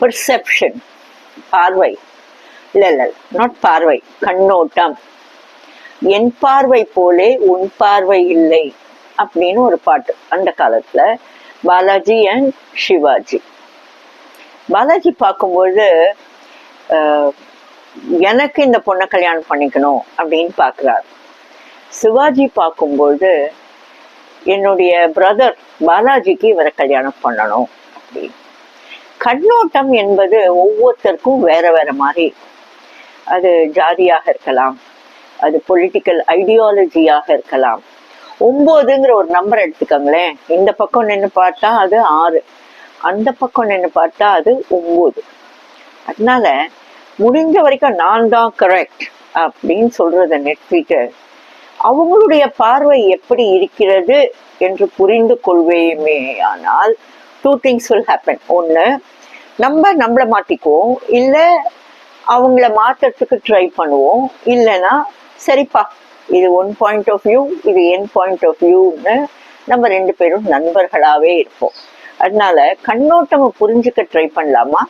Perception பார்வை. இல்லை இல்லை நாட் பார்வை கண்ணோட்டம். என் பார்வை போலே உன் பார்வை இல்லை அப்படின்னு ஒரு பாட்டு அந்த காலத்துல பாலாஜி அண்ட் சிவாஜி. பாலாஜி பார்க்கும்போது எனக்கு இந்த பொண்ணை கல்யாணம் பண்ணிக்கணும் அப்படின்னு பார்க்குறாரு. சிவாஜி பார்க்கும்போது என்னுடைய பிரதர் பாலாஜிக்கு இவரை கல்யாணம் பண்ணணும் அப்படின்னு. கண்ணோட்டம் என்பது ஒவ்வொருத்தருக்கும் வேற வேற மாதிரி. அது ஜாதியாக இருக்கலாம். அது பொலிட்டிக்கல் ஐடியாலஜியாக இருக்கலாம். ஒன்பதுங்கிற ஒரு நம்பர் எடுத்துக்கோங்களேன். இந்த பக்கம் நின்று பார்த்தா அது ஆறு. அந்த பக்கம் நின்று பார்த்தா அது ஒன்பது அதனால முடிஞ்ச வரைக்கும் நான் தான் கரெக்ட் அப்படின்னு சொல்றத நிறுத்திட்டு அவங்களுடைய பார்வை எப்படி இருக்கிறது என்று புரிந்து கொள்வேமே ஆனால் டூ திங்ஸ் வில் ஹேப்பன் ஒன்று நம்ம நம்மளை மாட்டிக்குவோம் இல்லை அவங்கள மாற்றுறதுக்கு ட்ரை பண்ணுவோம் இல்லைன்னா சரிப்பா இது ஒன் பாயிண்ட் ஆஃப் வியூ இது என் பாயிண்ட் ஆஃப் வியூன்னு நம்ம ரெண்டு பேரும் நண்பர்களாகவே இருப்போம். அதனால கண்ணோட்டமை புரிஞ்சுக்க ட்ரை பண்ணலாமா?